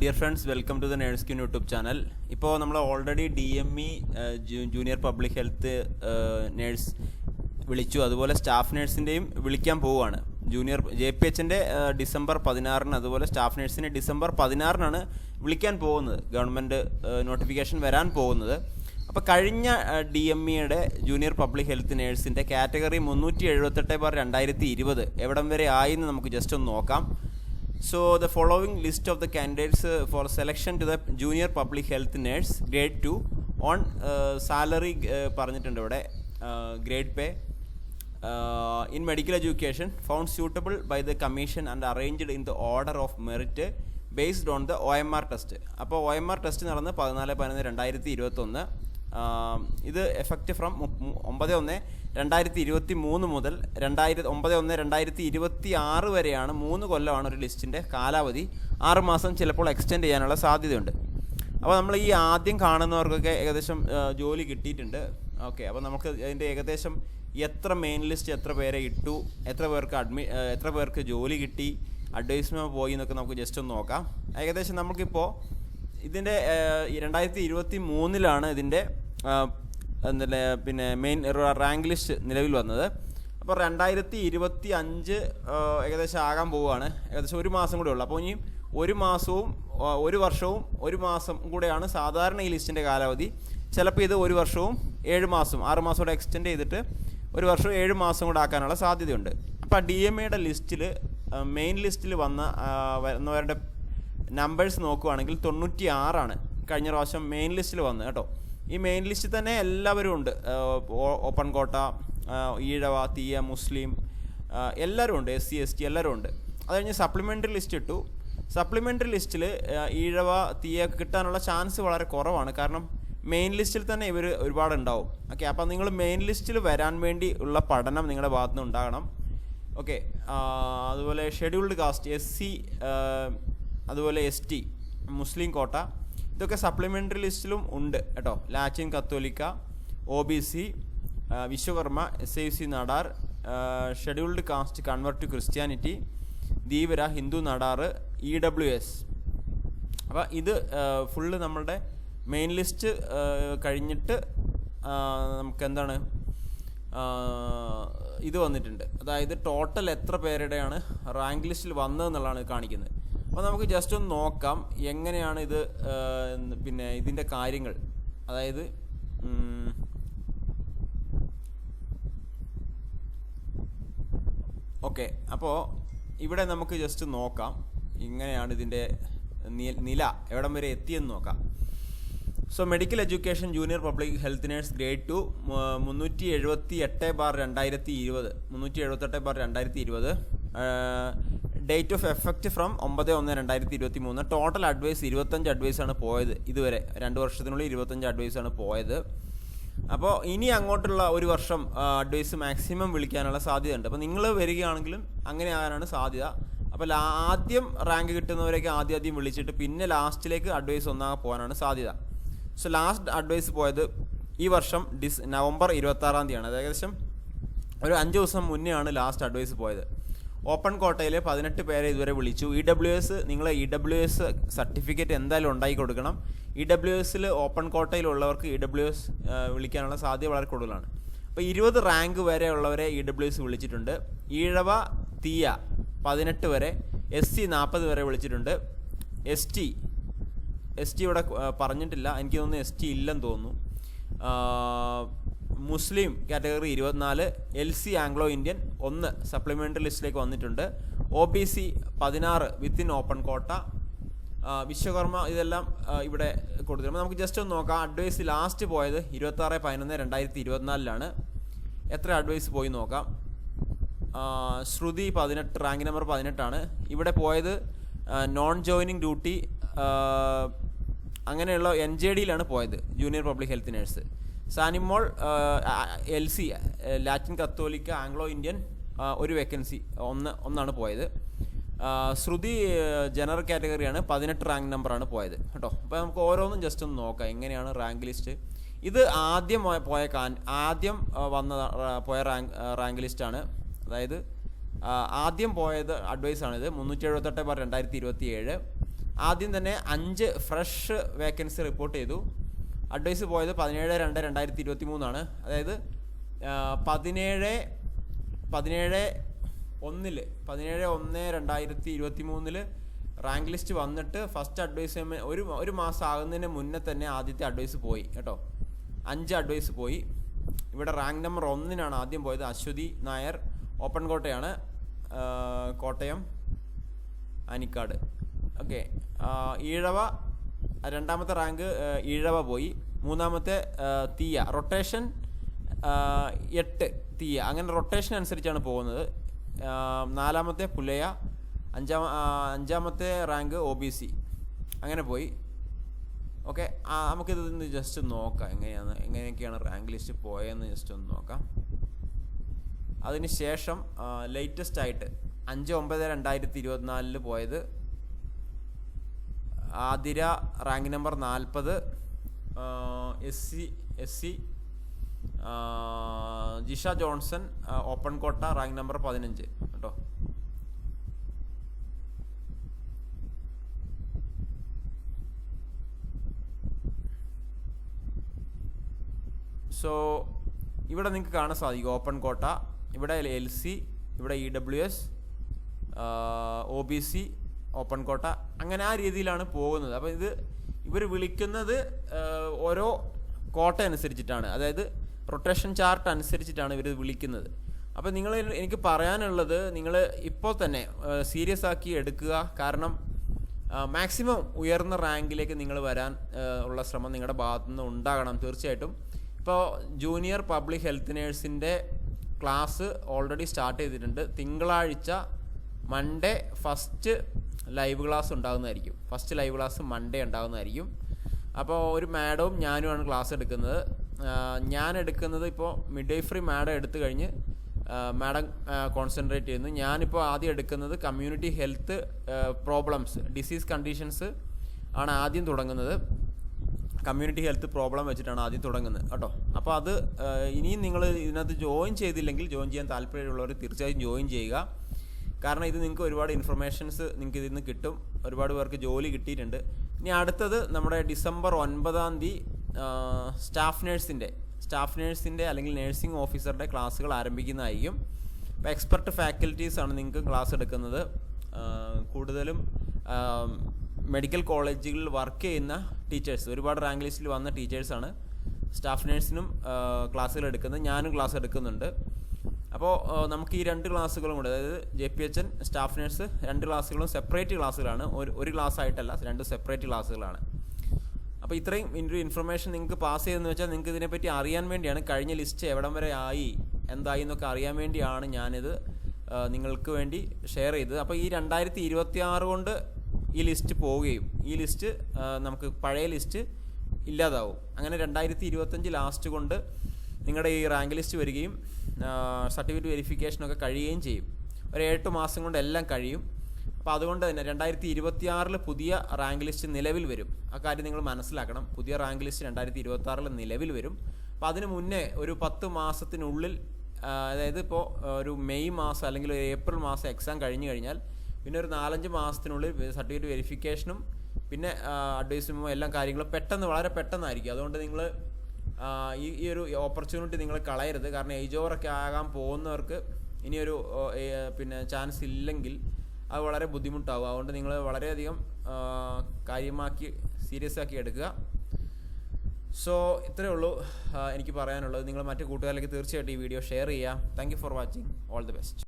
Dear friends welcome to the nurse queen YouTube channel ഇപ്പോൾ നമ്മൾ already D M E junior public health nurse വിളിച്ചു. അതുപോലെ staff നേഴ്സിന്റെയും വിളിക്കാൻ പോവുകയാണ്. ജൂനിയർ ജെ പി എച്ചിന്റെ ഡിസംബർ പതിനാറിന് അതുപോലെ സ്റ്റാഫ് നേഴ്സിനെ ഡിസംബർ പതിനാറിനാണ് വിളിക്കാൻ പോകുന്നത്. ഗവൺമെന്റ് നോട്ടിഫിക്കേഷൻ വരാൻ പോകുന്നത്. അപ്പോൾ കഴിഞ്ഞ ഡി എം ഇയുടെ ജൂനിയർ പബ്ലിക് ഹെൽത്ത് നേഴ്സിന്റെ കാറ്റഗറി മുന്നൂറ്റി എഴുപത്തെട്ട് ബാർ രണ്ടായിരത്തി ഇരുപത് എവിടം വരെ ആയി എന്ന് നമുക്ക് ജസ്റ്റ് ഒന്ന് നോക്കാം. So the following list of the candidates uh, for selection to the junior public health nurse grade 2 on uh, salary uh, പറഞ്ഞിട്ടുണ്ട് ഇവിടെ grade pay in medical education found suitable by the commission and arranged in the order of merit based on the O M R test അപ്പോൾ O M R test നടന്ന് പതിനാല് പതിനൊന്ന് രണ്ടായിരത്തി ഇരുപത്തൊന്ന്. ഇത് effect from ഒമ്പത് ഒന്ന് രണ്ടായിരത്തി ഇരുപത്തി മൂന്ന് മുതൽ രണ്ടായിരത്തി ഒമ്പത് ഒന്ന് രണ്ടായിരത്തി ഇരുപത്തി ആറ് വരെയാണ് മൂന്ന് കൊല്ലമാണ് ഒരു ലിസ്റ്റിന്റെ കാലാവധി. ആറുമാസം ചിലപ്പോൾ എക്സ്റ്റെൻഡ് ചെയ്യാനുള്ള സാധ്യതയുണ്ട്. അപ്പോൾ നമ്മൾ ഈ ആദ്യം കാണുന്നവർക്കൊക്കെ ഏകദേശം ജോലി കിട്ടിയിട്ടുണ്ട്. ഓക്കെ അപ്പോൾ നമുക്ക് അതിന്റെ ഏകദേശം എത്ര മെയിൻ ലിസ്റ്റ് എത്ര പേരെ ഇട്ടു എത്ര പേർക്ക് അഡ്മി എത്ര പേർക്ക് ജോലി കിട്ടി അഡ്വൈസ്മെന്റ് പോയി എന്നൊക്കെ നമുക്ക് ജസ്റ്റ് ഒന്ന് നോക്കാം. ഏകദേശം നമുക്കിപ്പോൾ ഇതിന്റെ രണ്ടായിരത്തി ഇരുപത്തി മൂന്നിലാണ് ഇതിന്റെ എന്തിന്റെ പിന്നെ മെയിൻ റാങ്ക് ലിസ്റ്റ് നിലവിൽ വന്നത്. അപ്പോൾ രണ്ടായിരത്തി ഇരുപത്തി അഞ്ച് ഏകദേശം ആകാൻ പോവുകയാണ്. ഏകദേശം ഒരു മാസം കൂടെ ഉള്ളു. അപ്പോൾ ഇനി ഒരു മാസവും ഒരു വർഷവും ഒരു മാസം കൂടെയാണ് സാധാരണ ഈ ലിസ്റ്റിന്റെ കാലാവധി. ചിലപ്പോൾ ഇത് ഒരു വർഷവും ഏഴ് മാസം ആറ് മാസം കൂടെ എക്സ്റ്റെൻഡ് ചെയ്തിട്ട് ഒരു വർഷവും ഏഴ് മാസം കൂടെ ആക്കാനുള്ള സാധ്യതയുണ്ട്. അപ്പോൾ ഡി എം എയുടെ ലിസ്റ്റിൽ മെയിൻ ലിസ്റ്റിൽ വന്ന വരുന്നവരുടെ നമ്പേഴ്സ് നോക്കുകയാണെങ്കിൽ തൊണ്ണൂറ്റി ആറാണ് കഴിഞ്ഞ പ്രാവശ്യം മെയിൻ ലിസ്റ്റിൽ വന്നത് കേട്ടോ. ഈ മെയിൻ ലിസ്റ്റിൽ തന്നെ എല്ലാവരും ഉണ്ട്. ഓപ്പൺ കോട്ട ഈഴവ തീയ മുസ്ലിം എല്ലാവരും ഉണ്ട്. എസ് സി എസ് ടി എല്ലാവരും ഉണ്ട്. അത് കഴിഞ്ഞ് സപ്ലിമെന്ററി ലിസ്റ്റ് ഇട്ടു. സപ്ലിമെന്ററി ലിസ്റ്റിൽ ഈഴവ തീയ കിട്ടാനുള്ള ചാൻസ് വളരെ കുറവാണ്. കാരണം മെയിൻ ലിസ്റ്റിൽ തന്നെ ഇവർ ഒരുപാട് ഉണ്ടാവും. ഓക്കെ അപ്പോൾ നിങ്ങൾ മെയിൻ ലിസ്റ്റിൽ വരാൻ വേണ്ടി ഉള്ള പഠനം നിങ്ങളുടെ ഭാഗത്ത് നിന്ന് ഉണ്ടാകണം. ഓക്കെ അതുപോലെ ഷെഡ്യൂൾഡ് കാസ്റ്റ് എസ് സി അതുപോലെ എസ് ടി മുസ്ലിം കോട്ട ഇതൊക്കെ സപ്ലിമെന്ററി ലിസ്റ്റിലും ഉണ്ട് കേട്ടോ. ലാറ്റിൻ കത്തോലിക്ക O B C Vishwakarma S I C Nadar scheduled caste converted to Christianity Dheevara Hindu Nadar E W S അപ്പോൾ ഇത് ഫുള്ള് നമ്മളുടെ മെയിൻ ലിസ്റ്റ് കഴിഞ്ഞിട്ട് നമുക്ക് എന്താണ് ഇത് വന്നിട്ടുണ്ട്. അതായത് ടോട്ടൽ എത്ര പേരുടെയാണ് റാങ്ക് ലിസ്റ്റിൽ വന്നതെന്നുള്ളതാണ് കാണിക്കുന്നത്. അപ്പോൾ നമുക്ക് ജസ്റ്റ് ഒന്ന് നോക്കാം എങ്ങനെയാണ് ഇത് പിന്നെ ഇതിന്റെ കാര്യങ്ങൾ. അതായത് ഓക്കെ അപ്പോൾ ഇവിടെ നമുക്ക് ജസ്റ്റ് നോക്കാം ഇങ്ങനെയാണ് ഇതിന്റെ നില എവിടം വരെ എത്തിയെന്ന് നോക്കാം. So medical education junior public health nurse grade two മുന്നൂറ്റി എഴുപത്തി എട്ട് ബാർ രണ്ടായിരത്തി ഇരുപത് മുന്നൂറ്റി എഴുപത്തെട്ട് ബാർ രണ്ടായിരത്തി ഇരുപത് ഡേറ്റ് ഓഫ് എഫക്റ്റ് ഫ്രം ഒമ്പത് ഒന്ന് രണ്ടായിരത്തി ഇരുപത്തി മൂന്ന് ടോട്ടൽ അഡ്വൈസ് ഇരുപത്തഞ്ച് അഡ്വൈസാണ് പോയത് ഇതുവരെ. രണ്ട് വർഷത്തിനുള്ളിൽ ഇരുപത്തഞ്ച് അഡ്വൈസാണ് പോയത്. അപ്പോൾ ഇനി അങ്ങോട്ടുള്ള ഒരു വർഷം അഡ്വൈസ് മാക്സിമം വിളിക്കാനുള്ള സാധ്യതയുണ്ട്. അപ്പോൾ നിങ്ങൾ വരികയാണെങ്കിലും അങ്ങനെ ആകാനാണ് സാധ്യത. അപ്പോൾ ആദ്യം റാങ്ക് കിട്ടുന്നവരേക്ക് ആദ്യം ആദ്യം വിളിച്ചിട്ട് പിന്നെ ലാസ്റ്റിലേക്ക് അഡ്വൈസ് ഒന്നാകെ പോകാനാണ് സാധ്യത. സോ ലാസ്റ്റ് അഡ്വൈസ് പോയത് ഈ വർഷം ഡിസ് നവംബർ ഇരുപത്താറാം തീയതിയാണ്. അത് ഏകദേശം ഒരു അഞ്ച് ദിവസം മുന്നേ ആണ് ലാസ്റ്റ് അഡ്വൈസ് പോയത്. ഓപ്പൺ കോട്ടയിൽ പതിനെട്ട് പേരെ ഇതുവരെ വിളിച്ചു. ഇ ഡബ്ല്യു എസ് നിങ്ങൾ ഇ ഡബ്ല്യു എസ് സർട്ടിഫിക്കറ്റ് എന്തായാലും ഉണ്ടാക്കി കൊടുക്കണം. ഇ ഡബ്ല്യു എസിൽ ഓപ്പൺ കോട്ടയിലുള്ളവർക്ക് ഇ ഡബ്ല്യു എസ് വിളിക്കാനുള്ള സാധ്യത വളരെ കൂടുതലാണ്. അപ്പോൾ ഇരുപത് റാങ്ക് വരെ ഉള്ളവരെ ഇ ഡബ്ല്യു എസ് വിളിച്ചിട്ടുണ്ട്. ഈഴവ തീയ പതിനെട്ട് വരെ എസ് സി നാൽപ്പത് വരെ വിളിച്ചിട്ടുണ്ട്. എസ് ടി എസ് ടി ഇവിടെ പറഞ്ഞിട്ടില്ല. എനിക്ക് തോന്നുന്നു എസ് ടി ഇല്ലെന്ന് തോന്നുന്നു. മുസ്ലിം കാറ്റഗറി ഇരുപത്തിനാല് എൽ സി ആംഗ്ലോ ഇന്ത്യൻ ഒന്ന് സപ്ലിമെന്ററി ലിസ്റ്റിലേക്ക് വന്നിട്ടുണ്ട്. ഒ ബി സി പതിനാറ് വിത്തിൻ ഓപ്പൺ കോട്ട വിശ്വകർമ്മ ഇതെല്ലാം ഇവിടെ കൊടുത്തിട്ടുണ്ട്. നമുക്ക് ജസ്റ്റ് ഒന്ന് നോക്കാം. അഡ്വൈസ് ലാസ്റ്റ് പോയത് ഇരുപത്താറ് പതിനൊന്ന് രണ്ടായിരത്തി ഇരുപത്തിനാലിലാണ് എത്ര അഡ്വൈസ് പോയി നോക്കാം. ശ്രുതി പതിനെട്ട് റാങ്ക് നമ്പർ പതിനെട്ടാണ്. ഇവിടെ പോയത് നോൺ ജോയിനിങ് ഡ്യൂട്ടി അങ്ങനെയുള്ള എൻ ജെ ഡിയിലാണ് പോയത് junior public health nurse Sanimol L C Latin കത്തോലിക്ക ആംഗ്ലോ ഇന്ത്യൻ ഒരു വേക്കൻസി ഒന്ന് ഒന്നാണ് പോയത്. ശ്രുതി ജനറൽ കാറ്റഗറിയാണ് പതിനെട്ട് റാങ്ക് നമ്പറാണ് പോയത്. കേട്ടോ അപ്പോൾ നമുക്ക് ഓരോന്നും ജസ്റ്റ് ഒന്ന് നോക്കാം എങ്ങനെയാണ് റാങ്ക് ലിസ്റ്റ്. ഇത് ആദ്യം പോയ- കാൻ ആദ്യം വന്ന പോയ റാങ്ക് റാങ്ക് ലിസ്റ്റാണ്. അതായത് ആദ്യം പോയത് അഡ്വൈസാണിത് മുന്നൂറ്റി എഴുപത്തെട്ട് ബാർ രണ്ടായിരത്തി ഇരുപത്തി ഏഴ് ആദ്യം തന്നെ അഞ്ച് ഫ്രഷ് വേക്കൻസി റിപ്പോർട്ട് ചെയ്തു. അഡ്വൈസ് പോയത് പതിനേഴ് രണ്ട് രണ്ടായിരത്തി ഇരുപത്തി മൂന്നാണ് അതായത് പതിനേഴ് പതിനേഴ് ഒന്നിൽ പതിനേഴ് ഒന്ന് രണ്ടായിരത്തി ഇരുപത്തി മൂന്നിൽ റാങ്ക് ലിസ്റ്റ് വന്നിട്ട് ഫസ്റ്റ് അഡ്വൈസ് ഒരു ഒരു മാസം ആകുന്നതിന് മുന്നേ തന്നെ ആദ്യത്തെ അഡ്വൈസ് പോയി കേട്ടോ. അഞ്ച് അഡ്വൈസ് പോയി. ഇവിടെ റാങ്ക് നമ്പർ ഒന്നിനാണ് ആദ്യം പോയത് അശ്വതി നായർ ഓപ്പൺ കോട്ടയാണ് കോട്ടയം അനിക്കാട്. ഓക്കെ ഈഴവ രണ്ടാമത്തെ റാങ്ക് ഈഴവ പോയി. മൂന്നാമത്തെ തീയ. റൊട്ടേഷൻ എട്ട് തീയ. അങ്ങനെ റൊട്ടേഷൻ അനുസരിച്ചാണ് പോകുന്നത്. നാലാമത്തെ പുലയ അഞ്ചാം അഞ്ചാമത്തെ റാങ്ക് ഒ ബി സി അങ്ങനെ പോയി. ഓക്കെ നമുക്കിത് ജസ്റ്റ് നോക്കാം. എങ്ങനെയാണ് എങ്ങനെയൊക്കെയാണ് റാങ്ക് ലിസ്റ്റ് പോയതെന്ന് ജസ്റ്റ് ഒന്ന് നോക്കാം. അതിന് ശേഷം ലേറ്റസ്റ്റ് ആയിട്ട് അഞ്ച് ഒമ്പത് രണ്ടായിരത്തി ഇരുപത്തിനാലിൽ പോയത് ആതിര റാങ്ക് നമ്പർ നാൽപ്പത് S C S C Jisha Johnson open quota rank number പതിനഞ്ച്. കേട്ടോ. സോ ഇവിടെ നിങ്ങൾക്ക് കാണാൻ സാധിക്കും ഓപ്പൺ കോട്ട. ഇവിടെ എൽ സി ഇവിടെ E W S O B C open quota. അങ്ങനെ ആ രീതിയിലാണ് പോകുന്നത്. അപ്പോൾ ഇത് ഇവർ വിളിക്കുന്നത് ഓരോ കോട്ട അനുസരിച്ചിട്ടാണ്. അതായത് റൊട്ടേഷൻ ചാർട്ട് അനുസരിച്ചിട്ടാണ് ഇവർ വിളിക്കുന്നത്. അപ്പോൾ നിങ്ങൾ എനിക്ക് പറയാനുള്ളത് നിങ്ങൾ ഇപ്പോൾ തന്നെ സീരിയസ് ആക്കി എടുക്കുക. കാരണം മാക്സിമം ഉയർന്ന റാങ്കിലേക്ക് നിങ്ങൾ വരാൻ ഉള്ള ശ്രമം നിങ്ങളുടെ ഭാഗത്തു നിന്ന് ഉണ്ടാകണം തീർച്ചയായിട്ടും. ഇപ്പോൾ ജൂനിയർ പബ്ലിക് ഹെൽത്ത് നേഴ്സിന്റെ ക്ലാസ് ഓൾറെഡി സ്റ്റാർട്ട് ചെയ്തിട്ടുണ്ട്. തിങ്കളാഴ്ച മൺഡേ ഫസ്റ്റ് ലൈവ് ക്ലാസ് ഉണ്ടാകുന്നതായിരിക്കും. ഫസ്റ്റ് ലൈവ് ക്ലാസ് മൺഡേ ഉണ്ടാകുന്നതായിരിക്കും. അപ്പോൾ ഒരു മാഡവും ഞാനുമാണ് ക്ലാസ് എടുക്കുന്നത്. ഞാൻ എടുക്കുന്നത് ഇപ്പോൾ മിഡ് ഡേ ഫ്രീ മാഡം എടുത്തു കഴിഞ്ഞ് മാഡം കോൺസെൻട്രേറ്റ് ചെയ്യുന്നു. ഞാനിപ്പോൾ ആദ്യം എടുക്കുന്നത് community health problems disease conditions ആണ് ആദ്യം തുടങ്ങുന്നത്. കമ്മ്യൂണിറ്റി ഹെൽത്ത് പ്രോബ്ലം വെച്ചിട്ടാണ് ആദ്യം തുടങ്ങുന്നത് കേട്ടോ. അപ്പോൾ അത് ഇനിയും നിങ്ങൾ ഇതിനകത്ത് ജോയിൻ ചെയ്തില്ലെങ്കിൽ ജോയിൻ ചെയ്യാൻ താല്പര്യമുള്ളവർ തീർച്ചയായും ജോയിൻ ചെയ്യുക. കാരണം ഇത് നിങ്ങൾക്ക് ഒരുപാട് ഇൻഫർമേഷൻസ് നിങ്ങൾക്ക് ഇതിൽ നിന്ന് കിട്ടും. ഒരുപാട് പേർക്ക് ജോലി കിട്ടിയിട്ടുണ്ട്. ഇനി അടുത്തത് നമ്മുടെ ഡിസംബർ ഒൻപതാം തീയതി സ്റ്റാഫ് നേഴ്സിന്റെ സ്റ്റാഫ് നേഴ്സിന്റെ അല്ലെങ്കിൽ നേഴ്സിംഗ് ഓഫീസറുടെ ക്ലാസ്സുകൾ ആരംഭിക്കുന്നതായിരിക്കും. അപ്പോൾ എക്സ്പെർട്ട് ഫാക്കൽറ്റീസാണ് നിങ്ങൾക്ക് ക്ലാസ് എടുക്കുന്നത്. കൂടുതലും മെഡിക്കൽ കോളേജുകളിൽ വർക്ക് ചെയ്യുന്ന ടീച്ചേഴ്സ് ഒരുപാട് റാങ്ക് ലിസ്റ്റിൽ വന്ന ടീച്ചേഴ്സാണ് സ്റ്റാഫ് നേഴ്സിനും ക്ലാസ്സുകൾ എടുക്കുന്നത്. ഞാനും ക്ലാസ് എടുക്കുന്നുണ്ട്. അപ്പോൾ നമുക്ക് ഈ രണ്ട് ക്ലാസ്സുകളും കൂടെ അതായത് J P H N staff nurse രണ്ട് ക്ലാസ്സുകളും സെപ്പറേറ്റ് ക്ലാസ്സുകളാണ്. ഒരു ഒരു ക്ലാസ് ആയിട്ടല്ല രണ്ട് സെപ്പറേറ്റ് ക്ലാസ്സുകളാണ്. അപ്പോൾ ഇത്രയും ഒരു ഇൻഫർമേഷൻ നിങ്ങൾക്ക് പാസ് ചെയ്തെന്ന് വെച്ചാൽ നിങ്ങൾക്ക് ഇതിനെപ്പറ്റി അറിയാൻ വേണ്ടിയാണ് കഴിഞ്ഞ ലിസ്റ്റ് എവിടം വരെ ആയി എന്തായി എന്നൊക്കെ അറിയാൻ വേണ്ടിയാണ് ഞാനിത് നിങ്ങൾക്ക് വേണ്ടി ഷെയർ ചെയ്തത്. അപ്പോൾ ഈ രണ്ടായിരത്തി ഇരുപത്തി ആറ് കൊണ്ട് ഈ ലിസ്റ്റ് പോവുകയും ഈ ലിസ്റ്റ് നമുക്ക് പഴയ ലിസ്റ്റ് ഇല്ലാതാവും. അങ്ങനെ രണ്ടായിരത്തി ഇരുപത്തഞ്ച് ലാസ്റ്റ് കൊണ്ട് നിങ്ങളുടെ ഈ റാങ്ക് ലിസ്റ്റ് വരികയും സർട്ടിഫിക്കറ്റ് വെരിഫിക്കേഷനൊക്കെ കഴിയുകയും ചെയ്യും. ഒരു എട്ട് മാസം കൊണ്ട് എല്ലാം കഴിയും. അപ്പോൾ അതുകൊണ്ട് തന്നെ രണ്ടായിരത്തി ഇരുപത്തി ആറിൽ പുതിയ റാങ്ക് ലിസ്റ്റ് നിലവിൽ വരും. ആ കാര്യം നിങ്ങൾ മനസ്സിലാക്കണം. പുതിയ റാങ്ക് ലിസ്റ്റ് രണ്ടായിരത്തി ഇരുപത്തി ആറിൽ നിലവിൽ വരും. അപ്പോൾ അതിന് മുന്നേ ഒരു പത്ത് മാസത്തിനുള്ളിൽ അതായത് ഇപ്പോൾ ഒരു മെയ് മാസം അല്ലെങ്കിൽ ഒരു ഏപ്രിൽ മാസം എക്സാം കഴിഞ്ഞ് കഴിഞ്ഞാൽ പിന്നെ ഒരു നാലഞ്ച് മാസത്തിനുള്ളിൽ സർട്ടിഫിക്കറ്റ് വെരിഫിക്കേഷനും പിന്നെ അഡ്വൈസും എല്ലാം കാര്യങ്ങളും പെട്ടെന്ന് വളരെ പെട്ടെന്നായിരിക്കും. അതുകൊണ്ട് നിങ്ങൾ ഈ ഈ ഒരു ഓപ്പർച്യൂണിറ്റി നിങ്ങൾ കളയരുത്. കാരണം ഏജ് ഓവറൊക്കെ ആകാൻ പോകുന്നവർക്ക് ഇനിയൊരു പിന്നെ ചാൻസ് ഇല്ലെങ്കിൽ അത് വളരെ ബുദ്ധിമുട്ടാവും. അതുകൊണ്ട് നിങ്ങൾ വളരെയധികം കാര്യമാക്കി സീരിയസ് ആക്കി എടുക്കുക. സോ ഇത്രയേ ഉള്ളൂ എനിക്ക് പറയാനുള്ളത്. നിങ്ങൾ മറ്റു കൂട്ടുകാരിലേക്ക് തീർച്ചയായിട്ടും ഈ വീഡിയോ ഷെയർ ചെയ്യുക. Thank for watching all the best